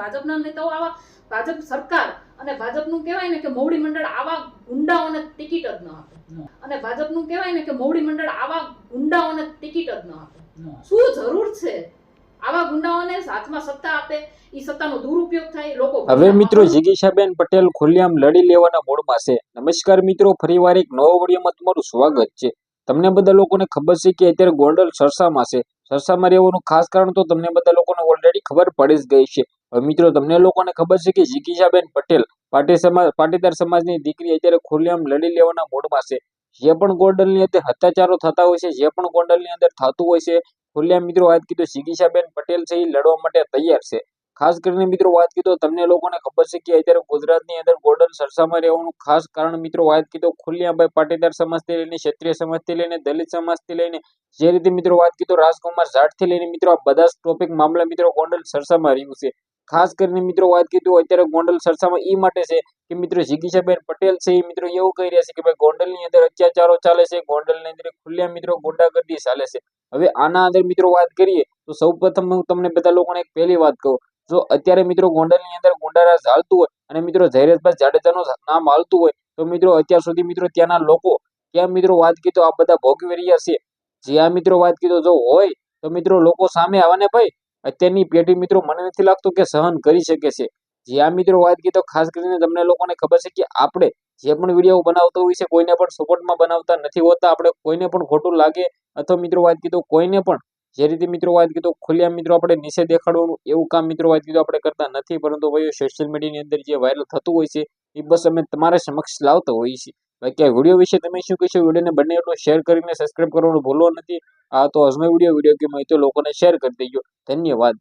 ભાજપના નેતાઓ આવા ભાજપ સરકાર અને ભાજપનું કહેવાય ને કે મોવડી મંડળ આવા ગુંડાઓને ટિકિટ જ ન આપે. અને ભાજપનું કહેવાય ને કે મોવડી મંડળ આવા ગુંડાઓને ટિકિટ જ ન આપે. શું જરૂર છે? આવા ગુંડાઓને સાથમાં સત્તા આપે ઈ સત્તાનો દુરુપયોગ થાય લોકો હવે મિત્રો જિગીશાબેન પટેલ ખુલ્લેઆમ લડી લેવાના મૂડમાં છે. નમસ્કાર મિત્રો ફરીવાર એક નવો વિડીયોમાં તમારું સ્વાગત છે. તમને બધા લોકોને ખબર છે કે અત્યારે ગોંડલ સરસામાં છે. સરસામાં રહેવાનું ખાસ કારણ તો તમને બધા લોકોને ઓલરેડી ખબર પડી જ ગઈ છે. મિત્રો, તમને લોકોને ખબર છે કે જિગીશાબેન પટેલ પાટી સમાજ પાટીદાર સમાજની દીકરી અત્યારે ખુલ્લેઆમ લડી લેવાના મૂડમાં છે. જે પણ ગોંડલની અંદર હત્યાચારો થતા હોય છે, જે પણ ગોંડલની અંદર થતું હોય છે, ખુલ્લેઆમ મિત્રો વાત કીધું જીગીશાબેન પટેલ છે, એ લડવા માટે તૈયાર છે. ખાસ કરીને મિત્રો વાત કીધો, તમને લોકોને ખબર છે કે અત્યારે ગુજરાતની અંદર ગોંડલ સરસામાં રહેવાનું ખાસ કારણ મિત્રો વાત કીધો ખુલ્લિયાભાઈ પાટીદાર સમાજથી લઈને, ક્ષત્રિય સમાજથી લઈને, દલિત સમાજથી લઈને, જે રીતે મિત્રો વાત કીધો, રાજકુમાર જાટથી લઈને મિત્રો આ બધા ટોપિક મામલા મિત્રો ગોંડલ સરસામાં રહ્યું છે. ખાસ કરીને મિત્રો વાત કીધું અત્યારે ગોંડલ સરસામાં એ માટે છે કે મિત્રો જિગીશાબેન પટેલ છે એ મિત્રો એવું કહી રહ્યા છે કે ભાઈ ગોંડલની અંદર અત્યાચારો ચાલે છે, ગોંડલની અંદર ખુલ્લા મિત્રો ગુંડાગર્દી ચાલે છે. હવે આના અંદર મિત્રો વાત કરીએ તો સૌપ્રથમ હું તમને બધા લોકોને પહેલી વાત કહું. જો અત્યારે મિત્રો ગોંડલની અંદર ગુંડારાજ હાલતું હોય અને મિત્રો જયરેશભાઈ જાડેજાનું નામ હાલતું હોય તો મિત્રો અત્યાર સુધી મિત્રો ત્યાંના લોકો ક્યાં મિત્રો વાત કીધો આ બધા ભોગવી રહ્યા છે? જે આ મિત્રો વાત કીધો જો હોય તો મિત્રો લોકો સામે આવે ને ભાઈ અત્યારની પેઢી મિત્રો મને નથી લાગતું કે સહન કરી શકે છે. જે આ મિત્રો વાત કીધો ખાસ કરીને તમને લોકોને ખબર છે કે આપણે જે પણ વીડિયો બનાવતો હોય છે કોઈને પણ સપોર્ટમાં બનાવતા નથી હોતા. આપણે કોઈને પણ ખોટું લાગે અથવા મિત્રો વાત કીધો કોઈને પણ જે રીતે મિત્રો વાત કીધું ખુલ્લા મિત્રો આપણે નીચે દેખાડવાનું એવું કામ મિત્રો વાત કીધું આપણે કરતા નથી. પરંતુ ભાઈ સોશિયલ મીડિયાની અંદર જે વાયરલ થતું હોય છે એ બસ અમે તમારા સમક્ષ લાવતા હોઈએ છીએ. બાકી વીડિયો વિશે તમે શું કહેશો? વિડીયોને બંને એટલો શેર કરીને સબસ્ક્રાઈબ કરવાનું ભૂલવો નથી. આ તો અજનો વીડિયો વીડિયો કે માહિતી લોકોને શેર કરી દેજો. ધન્યવાદ.